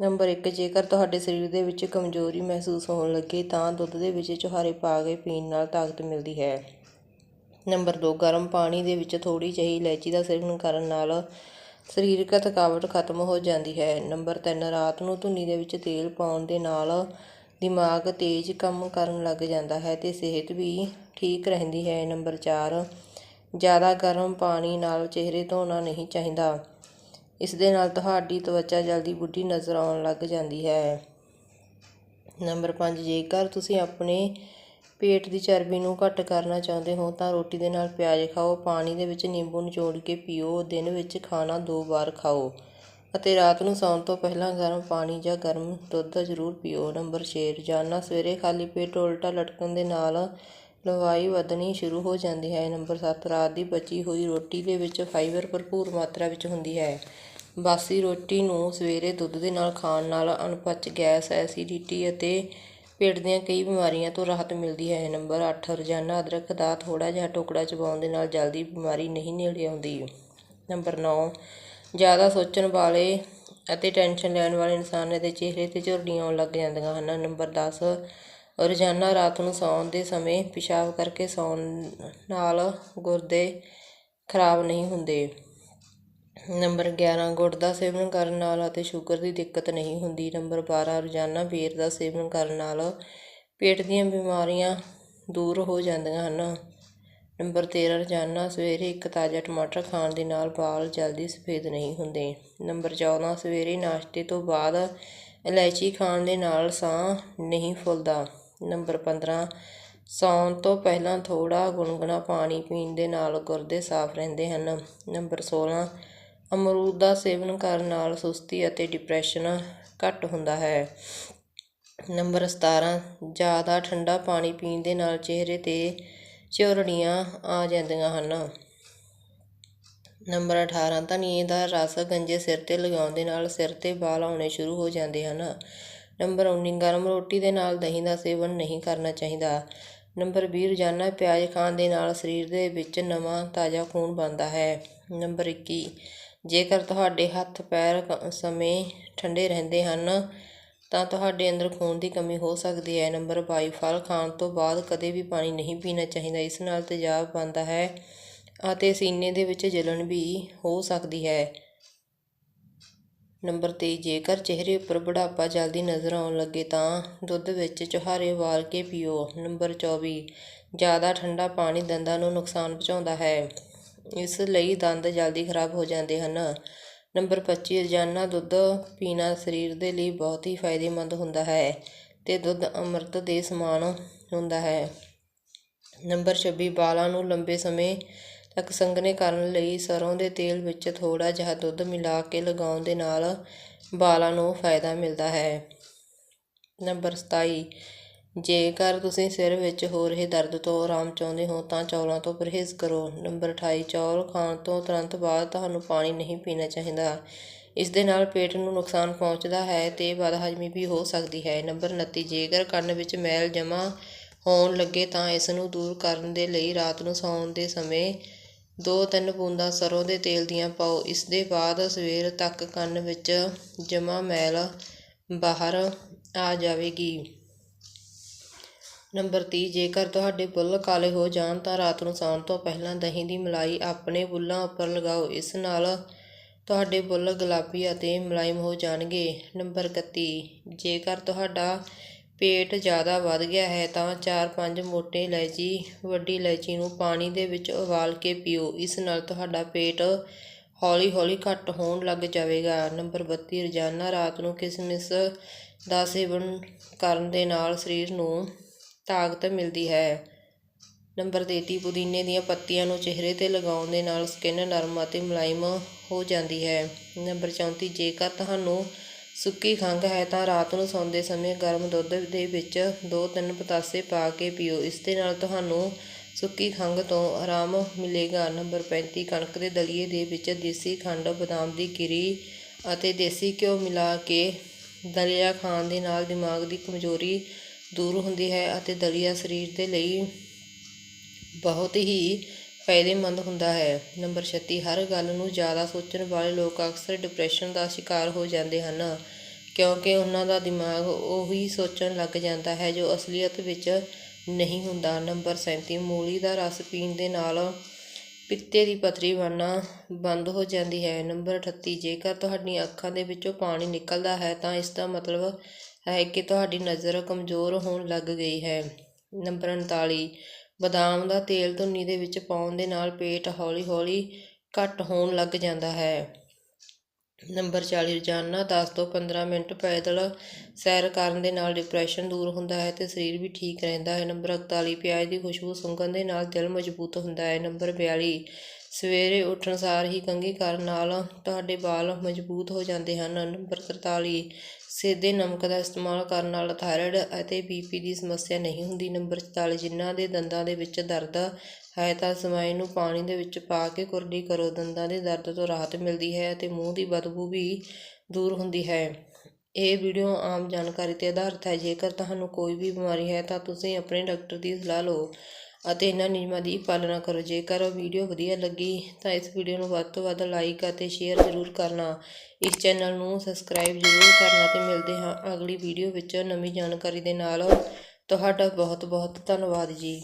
Number ਇੱਕ, ਜੇਕਰ ਤੁਹਾਡੇ ਸਰੀਰ ਦੇ ਵਿੱਚ ਕਮਜ਼ੋਰੀ ਮਹਿਸੂਸ ਹੋਣ ਲੱਗੇ ਤਾਂ ਦੁੱਧ ਦੇ ਵਿੱਚ ਛੁਹਾਰੇ ਪਾ ਕੇ ਪੀਣ ਨਾਲ ਤਾਕਤ ਮਿਲਦੀ ਹੈ। ਨੰਬਰ ਦੋ, ਗਰਮ ਪਾਣੀ ਦੇ ਵਿੱਚ ਥੋੜ੍ਹੀ ਜਿਹੀ ਇਲਾਇਚੀ ਦਾ ਸੇਵਨ ਕਰਨ ਨਾਲ ਸਰੀਰਕ ਥਕਾਵਟ ਖਤਮ ਹੋ ਜਾਂਦੀ ਹੈ। ਨੰਬਰ ਤਿੰਨ, ਰਾਤ ਨੂੰ ਧੁੰਨੀ ਦੇ ਵਿੱਚ ਤੇਲ ਪਾਉਣ ਦੇ ਨਾਲ ਦਿਮਾਗ ਤੇਜ਼ ਕੰਮ ਕਰਨ ਲੱਗ ਜਾਂਦਾ ਹੈ ਤੇ ਸਿਹਤ ਵੀ ਠੀਕ ਰਹਿੰਦੀ ਹੈ। ਨੰਬਰ 4 ਜ਼ਿਆਦਾ ਗਰਮ ਪਾਣੀ ਨਾਲ ਚਿਹਰੇ ਧੋਣਾ ਨਹੀਂ ਚਾਹੀਦਾ। ਇਸ ਦੇ ਨਾਲ ਤੁਹਾਡੀ ਤਵਚਾ ਜਲਦੀ ਬੁੱਢੀ ਨਜ਼ਰ ਆਉਣ ਲੱਗ ਜਾਂਦੀ ਹੈ। ਨੰਬਰ 5 ਜੇਕਰ ਤੁਸੀਂ ਆਪਣੇ ਪੇਟ ਦੀ ਚਰਬੀ ਨੂੰ ਘੱਟ ਕਰਨਾ ਚਾਹੁੰਦੇ ਹੋ, ਤਾਂ ਰੋਟੀ ਦੇ ਨਾਲ ਪਿਆਜ਼ ਖਾਓ, ਪਾਣੀ ਦੇ ਵਿੱਚ ਨਿੰਬੂ ਨਿਚੋੜ ਕੇ ਪੀਓ, ਦਿਨ ਵਿੱਚ ਖਾਣਾ ਦੋ ਵਾਰ ਖਾਓ ਅਤੇ ਰਾਤ ਨੂੰ ਸੌਣ ਤੋਂ ਪਹਿਲਾਂ ਗਰਮ ਪਾਣੀ ਜਾਂ ਗਰਮ ਦੁੱਧ ਜ਼ਰੂਰ ਪੀਓ। ਨੰਬਰ 6 ਰੋਜ਼ਾਨਾ ਸਵੇਰੇ ਖਾਲੀ ਪੇਟ ਉਲਟਾ ਲਟਕਣ ਦੇ ਨਾਲ ਲੰਬਾਈ ਵਧਣੀ ਸ਼ੁਰੂ ਹੋ ਜਾਂਦੀ ਹੈ। ਨੰਬਰ 7 ਰਾਤ ਦੀ ਬਚੀ ਹੋਈ ਰੋਟੀ ਦੇ ਵਿੱਚ ਫਾਈਬਰ ਭਰਪੂਰ ਮਾਤਰਾ ਵਿੱਚ ਹੁੰਦੀ ਹੈ। ਬਾਸੀ ਰੋਟੀ ਨੂੰ ਸਵੇਰੇ ਦੁੱਧ ਦੇ ਨਾਲ ਖਾਣ ਨਾਲ ਅਣਪਚ ਗੈਸ, ਐਸੀਡਿਟੀ ਅਤੇ ਪੇਟ ਦੀਆਂ ਕਈ ਬਿਮਾਰੀਆਂ ਤੋਂ ਰਾਹਤ ਮਿਲਦੀ ਹੈ। ਨੰਬਰ ਅੱਠ, ਰੋਜ਼ਾਨਾ ਅਦਰਕ ਦਾ ਥੋੜ੍ਹਾ ਜਿਹਾ ਟੁਕੜਾ ਚਬਾਉਣ ਦੇ ਨਾਲ ਜਲਦੀ ਬਿਮਾਰੀ ਨਹੀਂ ਨੇੜੇ ਆਉਂਦੀ। ਨੰਬਰ 9 ਜ਼ਿਆਦਾ ਸੋਚਣ ਵਾਲੇ ਅਤੇ ਟੈਨਸ਼ਨ ਲੈਣ ਵਾਲੇ ਇਨਸਾਨ ਦੇ ਚਿਹਰੇ ਤੇ ਝੁਰੜੀਆਂ ਆਉਣ ਲੱਗ ਜਾਂਦੀਆਂ ਹਨ। ਨੰਬਰ 10 ਰੋਜ਼ਾਨਾ ਰਾਤ ਨੂੰ ਸੌਣ ਦੇ ਸਮੇਂ ਪਿਸ਼ਾਬ ਕਰਕੇ ਸੌਣ ਨਾਲ ਗੁਰਦੇ ਖਰਾਬ ਨਹੀਂ ਹੁੰਦੇ। ਨੰਬਰ 11 ਗੁੜ ਦਾ ਸੇਵਨ ਕਰਨ ਨਾਲ ਅਤੇ ਸ਼ੂਗਰ ਦੀ ਦਿੱਕਤ ਨਹੀਂ ਹੁੰਦੀ। ਨੰਬਰ 12 ਰੋਜ਼ਾਨਾ ਬੇਰ ਦਾ ਸੇਵਨ ਕਰਨ ਨਾਲ ਪੇਟ ਦੀਆਂ ਬਿਮਾਰੀਆਂ ਦੂਰ ਹੋ ਜਾਂਦੀਆਂ ਹਨ। ਨੰਬਰ 13 ਰੋਜ਼ਾਨਾ ਸਵੇਰੇ ਇੱਕ ਤਾਜ਼ਾ ਟਮਾਟਰ ਖਾਣ ਦੇ ਨਾਲ ਵਾਲ ਜਲਦੀ ਸਫੇਦ ਨਹੀਂ ਹੁੰਦੇ। ਨੰਬਰ 14 ਸਵੇਰੇ ਨਾਸ਼ਤੇ ਤੋਂ ਬਾਅਦ ਇਲਾਇਚੀ ਖਾਣ ਦੇ ਨਾਲ ਸਾਹ ਨਹੀਂ ਫੁੱਲਦਾ। ਨੰਬਰ 15 ਸੌਣ ਤੋਂ ਪਹਿਲਾਂ ਥੋੜ੍ਹਾ ਗੁਣਗੁਣਾ ਪਾਣੀ ਪੀਣ ਦੇ ਨਾਲ ਗੁਰਦੇ ਸਾਫ਼ ਰਹਿੰਦੇ ਹਨ। ਨੰਬਰ 16 ਅਮਰੂਦ ਦਾ ਸੇਵਨ ਕਰਨ ਨਾਲ ਸੁਸਤੀ ਅਤੇ ਡਿਪਰੈਸ਼ਨ ਘੱਟ ਹੁੰਦਾ ਹੈ। ਨੰਬਰ 17 ਜ਼ਿਆਦਾ ਠੰਡਾ ਪਾਣੀ ਪੀਣ ਦੇ ਨਾਲ ਚਿਹਰੇ ਤੇ ਝੁਰੜੀਆਂ ਆ ਜਾਂਦੀਆਂ ਹਨ। ਨੰਬਰ 18 ਧਨੀਏ ਦਾ ਰਸ ਗੰਜੇ ਸਿਰ ਤੇ ਲਗਾਉਣ ਦੇ ਨਾਲ ਸਿਰ ਤੇ ਵਾਲ ਆਉਣੇ ਸ਼ੁਰੂ ਹੋ ਜਾਂਦੇ ਹਨ। ਨੰਬਰ 19 ਗਰਮ ਰੋਟੀ ਦੇ ਨਾਲ ਦਹੀਂ ਦਾ ਸੇਵਨ ਨਹੀਂ ਕਰਨਾ ਚਾਹੀਦਾ। ਨੰਬਰ ਵੀਹ, ਰੋਜ਼ਾਨਾ ਪਿਆਜ਼ ਖਾਣ ਦੇ ਨਾਲ ਸਰੀਰ ਦੇ ਵਿੱਚ ਨਵਾਂ ਤਾਜ਼ਾ ਖੂਨ ਬਣਦਾ ਹੈ। ਨੰਬਰ 21 ਜੇਕਰ ਤੁਹਾਡੇ ਹੱਥ ਪੈਰ ਸਮੇਂ ਠੰਡੇ ਰਹਿੰਦੇ ਹਨ, ਤਾਂ ਤੁਹਾਡੇ ਅੰਦਰ ਖੂਨ ਦੀ ਕਮੀ ਹੋ ਸਕਦੀ ਹੈ। ਨੰਬਰ ਬਾਈ, ਫਲ ਖਾਣ ਤੋਂ ਬਾਅਦ ਕਦੇ ਵੀ ਪਾਣੀ ਨਹੀਂ ਪੀਣਾ ਚਾਹੀਦਾ। ਇਸ ਨਾਲ ਤੇਜ਼ਾਬ ਬਣਦਾ ਹੈ ਅਤੇ ਸੀਨੇ ਦੇ ਵਿੱਚ ਜਲਣ ਵੀ ਹੋ ਸਕਦੀ ਹੈ। ਨੰਬਰ 23 ਜੇਕਰ ਚਿਹਰੇ ਉੱਪਰ ਬੁਢਾਪਾ ਜਲਦੀ ਨਜ਼ਰ ਆਉਣ ਲੱਗੇ, ਤਾਂ ਦੁੱਧ ਵਿੱਚ ਚੁਹਾਰੇ ਉਬਾਲ ਕੇ ਪੀਓ। ਨੰਬਰ 24 ਜ਼ਿਆਦਾ ਠੰਡਾ ਪਾਣੀ ਦੰਦਾਂ ਨੂੰ ਨੁਕਸਾਨ ਪਹੁੰਚਾਉਂਦਾ ਹੈ। ਇਸ ਲਈ ਦੰਦ ਜਲਦੀ ਖਰਾਬ ਹੋ ਜਾਂਦੇ ਹਨ। ਨੰਬਰ 25 ਰੋਜ਼ਾਨਾ ਦੁੱਧ ਪੀਣਾ ਸਰੀਰ ਦੇ ਲਈ ਬਹੁਤ ਹੀ ਫਾਇਦੇਮੰਦ ਹੁੰਦਾ ਹੈ ਅਤੇ ਦੁੱਧ ਅੰਮ੍ਰਿਤ ਦੇ ਸਮਾਨ ਹੁੰਦਾ ਹੈ। ਨੰਬਰ 26 ਵਾਲਾਂ ਨੂੰ ਲੰਬੇ ਸਮੇਂ ਤੱਕ ਸੰਘਣੇ ਕਰਨ ਲਈ ਸਰ੍ਹੋਂ ਦੇ ਤੇਲ ਵਿੱਚ ਥੋੜ੍ਹਾ ਜਿਹਾ ਦੁੱਧ ਮਿਲਾ ਕੇ ਲਗਾਉਣ ਦੇ ਨਾਲ ਵਾਲਾਂ ਨੂੰ ਫਾਇਦਾ ਮਿਲਦਾ ਹੈ। ਨੰਬਰ 27 ਜੇਕਰ ਤੁਸੀਂ ਸਿਰ ਵਿੱਚ ਹੋ ਰਹੇ ਦਰਦ ਤੋਂ ਆਰਾਮ ਚਾਹੁੰਦੇ ਹੋ, ਤਾਂ ਚੌਲਾਂ ਤੋਂ ਪਰਹੇਜ਼ ਕਰੋ। ਨੰਬਰ 28 ਚੌਲ ਖਾਣ ਤੋਂ ਤੁਰੰਤ ਬਾਅਦ ਤੁਹਾਨੂੰ ਪਾਣੀ ਨਹੀਂ ਪੀਣਾ ਚਾਹੀਦਾ। ਇਸ ਦੇ ਨਾਲ ਪੇਟ ਨੂੰ ਨੁਕਸਾਨ ਪਹੁੰਚਦਾ ਹੈ ਤੇ ਬਦਹਜ਼ਮੀ ਵੀ ਹੋ ਸਕਦੀ ਹੈ। ਨੰਬਰ 29 ਜੇਕਰ ਕੰਨ ਵਿੱਚ ਮੈਲ ਜਮ੍ਹਾਂ ਹੋਣ ਲੱਗੇ, ਤਾਂ ਇਸ ਨੂੰ ਦੂਰ ਕਰਨ ਦੇ ਲਈ ਰਾਤ ਨੂੰ ਸੌਣ ਦੇ ਸਮੇਂ ਦੋ ਤਿੰਨ ਬੂੰਦਾਂ ਸਰੋਂ ਦੇ ਤੇਲ ਦੀਆਂ ਪਾਓ। ਇਸ ਦੇ ਬਾਅਦ ਸਵੇਰ ਤੱਕ ਕੰਨ ਵਿੱਚ ਜਮ੍ਹਾਂ ਮੈਲ ਬਾਹਰ ਆ ਜਾਵੇਗੀ। ਨੰਬਰ ਤੀਹ, ਜੇਕਰ ਤੁਹਾਡੇ ਬੁੱਲ੍ਹ ਕਾਲੇ ਹੋ ਜਾਣ ਤਾਂ ਰਾਤ ਨੂੰ ਸੌਣ ਤੋਂ ਪਹਿਲਾਂ ਦਹੀਂ ਦੀ ਮਲਾਈ ਆਪਣੇ ਬੁੱਲ੍ਹਾਂ ਉੱਪਰ ਲਗਾਓ। ਇਸ ਨਾਲ ਤੁਹਾਡੇ ਬੁੱਲ੍ਹ ਗੁਲਾਬੀ ਅਤੇ ਮੁਲਾਇਮ ਹੋ ਜਾਣਗੇ। ਨੰਬਰ 31 ਜੇਕਰ ਤੁਹਾਡਾ ਪੇਟ ਜ਼ਿਆਦਾ ਵੱਧ ਗਿਆ ਹੈ ਤਾਂ 4-5 ਮੋਟੇ ਇਲਾਇਚੀ, ਵੱਡੀ ਇਲਾਇਚੀ ਨੂੰ ਪਾਣੀ ਦੇ ਵਿੱਚ ਉਬਾਲ ਕੇ ਪੀਓ। ਇਸ ਨਾਲ ਤੁਹਾਡਾ ਪੇਟ ਹੌਲੀ-ਹੌਲੀ ਘੱਟ ਹੋਣ ਲੱਗ ਜਾਵੇਗਾ। ਨੰਬਰ 32 ਰੋਜ਼ਾਨਾ ਰਾਤ ਨੂੰ ਕਿਸਮਿਸ ਦਾ ਸੇਵਨ ਕਰਨ ਦੇ ਨਾਲ ਸਰੀਰ ਨੂੰ ਤਾਕਤ ਮਿਲਦੀ ਹੈ। ਨੰਬਰ 33 ਪੁਦੀਨੇ ਦੀਆਂ ਪੱਤੀਆਂ ਨੂੰ ਚਿਹਰੇ ਤੇ ਲਗਾਉਣ ਦੇ ਨਾਲ ਸਕਿਨ ਨਰਮ ਅਤੇ ਮੁਲਾਇਮ ਹੋ ਜਾਂਦੀ ਹੈ। ਨੰਬਰ 34 ਜੇਕਰ ਤੁਹਾਨੂੰ ਸੁੱਕੀ ਖੰਘ ਹੈ ਤਾਂ ਰਾਤ ਨੂੰ ਸੌਂਦੇ ਸਮੇਂ ਗਰਮ ਦੁੱਧ ਦੇ ਵਿੱਚ 2-3 ਪਤਾਸੇ ਪਾ ਕੇ ਪੀਓ। ਇਸ ਦੇ ਨਾਲ ਤੁਹਾਨੂੰ ਸੁੱਕੀ ਖੰਘ ਤੋਂ ਆਰਾਮ ਮਿਲੇਗਾ। ਨੰਬਰ 35 ਕਣਕ ਦੇ ਦਲੀਏ ਦੇ ਵਿੱਚ ਦੇਸੀ ਖੰਡ, ਬਦਾਮ ਦੀ ਗਿਰੀ ਅਤੇ ਦੇਸੀ ਘਿਓ ਮਿਲਾ ਕੇ ਦਲੀਆ ਖਾਣ ਦੇ ਨਾਲ ਦਿਮਾਗ ਦੀ ਕਮਜ਼ੋਰੀ ਦੂਰ ਹੁੰਦੀ ਹੈ ਅਤੇ ਦਲੀਆ ਸਰੀਰ ਦੇ ਲਈ ਬਹੁਤ ਹੀ ਫਾਇਦੇਮੰਦ ਹੁੰਦਾ ਹੈ। ਨੰਬਰ 36 ਹਰ ਗੱਲ ਨੂੰ ਜ਼ਿਆਦਾ ਸੋਚਣ ਵਾਲੇ ਲੋਕ ਅਕਸਰ ਡਿਪਰੈਸ਼ਨ ਦਾ ਸ਼ਿਕਾਰ ਹੋ ਜਾਂਦੇ ਹਨ, ਕਿਉਂਕਿ ਉਹਨਾਂ ਦਾ ਦਿਮਾਗ ਉਹੀ ਸੋਚਣ ਲੱਗ ਜਾਂਦਾ ਹੈ ਜੋ ਅਸਲੀਅਤ ਵਿੱਚ ਨਹੀਂ ਹੁੰਦਾ। ਨੰਬਰ 37 ਮੂਲੀ ਦਾ ਰਸ ਪੀਣ ਦੇ ਨਾਲ ਪਿੱਤੇ ਦੀ ਪਥਰੀ ਬਣਨਾ ਬੰਦ ਹੋ ਜਾਂਦੀ ਹੈ। ਨੰਬਰ 38 ਜੇਕਰ ਤੁਹਾਡੀਆਂ ਅੱਖਾਂ ਦੇ ਵਿੱਚੋਂ ਪਾਣੀ ਨਿਕਲਦਾ ਹੈ ਤਾਂ ਇਸ ਦਾ ਮਤਲਬ ਹੈ ਕਿ ਤੁਹਾਡੀ ਨਜ਼ਰ ਕਮਜ਼ੋਰ ਹੋਣ ਲੱਗ ਗਈ ਹੈ। ਨੰਬਰ 39 ਬਦਾਮ ਦਾ ਤੇਲ ਧੁੰਨੀ ਦੇ ਵਿੱਚ ਪਾਉਣ ਦੇ ਨਾਲ ਪੇਟ ਹੌਲੀ-ਹੌਲੀ ਘੱਟ ਹੋਣ ਲੱਗ ਜਾਂਦਾ ਹੈ। ਨੰਬਰ 40 ਰੋਜ਼ਾਨਾ 10 ਤੋਂ 15 ਮਿੰਟ ਪੈਦਲ ਸੈਰ ਕਰਨ ਦੇ ਨਾਲ ਡਿਪਰੈਸ਼ਨ ਦੂਰ ਹੁੰਦਾ ਹੈ ਤੇ ਸਰੀਰ ਵੀ ਠੀਕ ਰਹਿੰਦਾ ਹੈ। ਨੰਬਰ 41 ਪਿਆਜ਼ ਦੀ ਖੁਸ਼ਬੂ ਸੁੰਘਣ ਦੇ ਨਾਲ ਦਿਲ ਮਜ਼ਬੂਤ ਹੁੰਦਾ ਹੈ। ਨੰਬਰ 42 ਸਵੇਰੇ ਉੱਠਣ ਸਾਰ ਹੀ ਕੰਘੀ ਕਰਨ ਨਾਲ ਤੁਹਾਡੇ ਵਾਲ ਮਜ਼ਬੂਤ ਹੋ ਜਾਂਦੇ ਹਨ। ਨੰਬਰ 43 ਸੇਧੇ ਨਮਕ ਦਾ ਇਸਤੇਮਾਲ ਕਰਨ ਨਾਲ ਥਾਇਰਾਇਡ ਅਤੇ ਬੀ ਪੀ ਦੀ ਸਮੱਸਿਆ ਨਹੀਂ ਹੁੰਦੀ। ਨੰਬਰ 44 ਜਿਨ੍ਹਾਂ ਦੇ ਦੰਦਾਂ ਦੇ ਵਿੱਚ ਦਰਦ ਹੈ ਤਾਂ ਸਮਾਈ ਨੂੰ ਪਾਣੀ ਦੇ ਵਿੱਚ ਪਾ ਕੇ ਕੁਰਲੀ ਕਰੋ। ਦੰਦਾਂ ਦੇ ਦਰਦ ਤੋਂ ਰਾਹਤ ਮਿਲਦੀ ਹੈ ਅਤੇ ਮੂੰਹ ਦੀ ਬਦਬੂ ਵੀ ਦੂਰ ਹੁੰਦੀ ਹੈ। ਇਹ ਵੀਡੀਓ ਆਮ ਜਾਣਕਾਰੀ ਤੇ ਆਧਾਰਿਤ ਹੈ। ਜੇਕਰ ਤੁਹਾਨੂੰ ਕੋਈ ਵੀ ਬਿਮਾਰੀ ਹੈ ਤਾਂ ਤੁਸੀਂ ਆਪਣੇ ਡਾਕਟਰ ਦੀ ਸਲਾਹ ਲਓ। ਅਤੇ ਇਹਨਾਂ ਨਿਯਮਾਂ ਦੀ ਪਾਲਣਾ ਕਰੋ। ਜੇਕਰ ਵੀਡੀਓ ਵਧੀਆ ਲੱਗੀ ਤਾਂ ਇਸ ਵੀਡੀਓ ਨੂੰ ਵੱਧ ਤੋਂ ਵੱਧ ਲਾਈਕ ਅਤੇ ਸ਼ੇਅਰ ਜ਼ਰੂਰ ਕਰਨਾ। ਇਸ ਚੈਨਲ ਨੂੰ ਸਬਸਕ੍ਰਾਈਬ ਜ਼ਰੂਰ ਕਰਨਾ ਤੇ ਮਿਲਦੇ ਹਾਂ ਅਗਲੀ ਵੀਡੀਓ ਵਿੱਚ ਨਵੀਂ ਜਾਣਕਾਰੀ ਦੇ ਨਾਲ। ਤੁਹਾਡਾ ਬਹੁਤ ਬਹੁਤ ਧੰਨਵਾਦ ਜੀ।